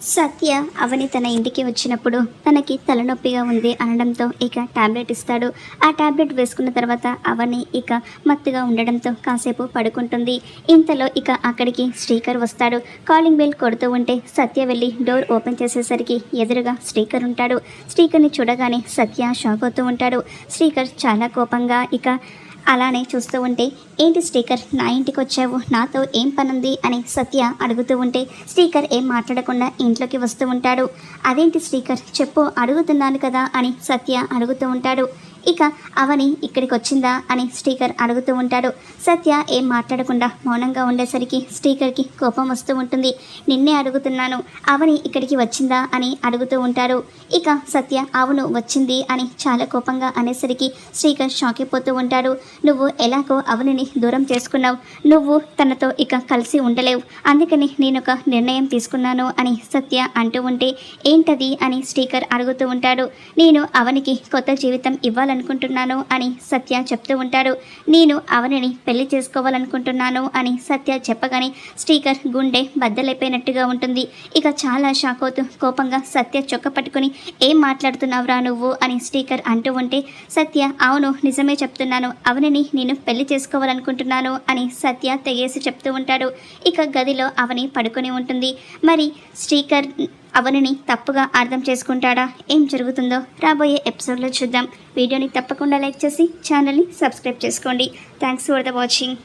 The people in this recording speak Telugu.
సత్య అవని తన ఇంటికి వచ్చినప్పుడు తనకి తలనొప్పిగా ఉంది అనడంతో ఇక టాబ్లెట్ ఇస్తాడు. ఆ టాబ్లెట్ వేసుకున్న తర్వాత అవని ఇక మత్తుగా ఉండడంతో కాసేపు పడుకుంటుంది. ఇంతలో ఇక అక్కడికి స్టీకర్ వస్తాడు. కాలింగ్ బెల్ కొడుతూ ఉంటే సత్య వెళ్ళి డోర్ ఓపెన్ చేసేసరికి ఎదురుగా స్టీకర్ ఉంటాడు. స్టీకర్ని చూడగానే సత్య షాక్ అవుతూ ఉంటాడు. స్టీకర్ చాలా కోపంగా ఇక అలానే చూస్తూ ఉంటే ఏంటి స్టీకర్ నా ఇంటికి వచ్చావు. నాతో ఏం పనుంది? అని సత్య అడుగుతూ ఉంటే స్టీకర్ ఏం మాట్లాడకుండా ఇంట్లోకి వస్తూ ఉంటాడు. అదేంటి స్టీకర్ చెప్పు అడుగుతున్నాను కదా అని సత్య అడుగుతూ ఉంటాడు. ఇక అవని ఇక్కడికి వచ్చిందా అని స్టీకర్ అడుగుతూ ఉంటాడు. సత్య ఏం మాట్లాడకుండా మౌనంగా ఉండేసరికి స్టీకర్కి కోపం వస్తూ ఉంటుంది. నిన్నే అడుగుతున్నాను అవని ఇక్కడికి వచ్చిందా అని అడుగుతూ ఉంటారు ఇక సత్య అవును వచ్చింది అని చాలా కోపంగా అనేసరికి స్టీకర్ షాక్ అయిపోతూ ఉంటాడు. నువ్వు ఎలాగో అవనిని దూరం చేసుకున్నావు. నువ్వు తనతో ఇక కలిసి ఉండలేవు. అందుకని నేను ఒక నిర్ణయం తీసుకున్నాను అని సత్య అంటూ ఉంటే ఏంటది అని స్టీకర్ అడుగుతూ ఉంటాడు. నేను అవనికి కొత్త జీవితం ఇవ్వాలి చేసుకోవాలనుకుంటున్నాను అని సత్య చెప్తూ ఉంటాడు. నేను అవనిని పెళ్ళి చేసుకోవాలనుకుంటున్నాను అని సత్య చెప్పగానే స్టీకర్ గుండె బద్దలైపోయినట్టుగా ఉంటుంది. ఇక చాలా షాక్ అవుతూ కోపంగా సత్య చొక్క పట్టుకుని ఏం మాట్లాడుతున్నావురా నువ్వు? అని స్టీకర్ అంటూ ఉంటే సత్య అవును నిజమే చెప్తున్నాను. అవనిని నేను పెళ్ళి చేసుకోవాలనుకుంటున్నాను అని సత్య తెగేసి చెప్తూ ఉంటాడు. ఇక గదిలో అవని పడుకొని ఉంటుంది. మరి స్టీకర్ అవనిని తప్పుగా అర్థం చేసుకుంటాడా? ఏం జరుగుతుందో రాబోయే ఎపిసోడ్లో చూద్దాం. వీడియోని తప్పకుండా లైక్ చేసి ఛానల్ని సబ్స్క్రైబ్ చేసుకోండి. Thanks for the watching.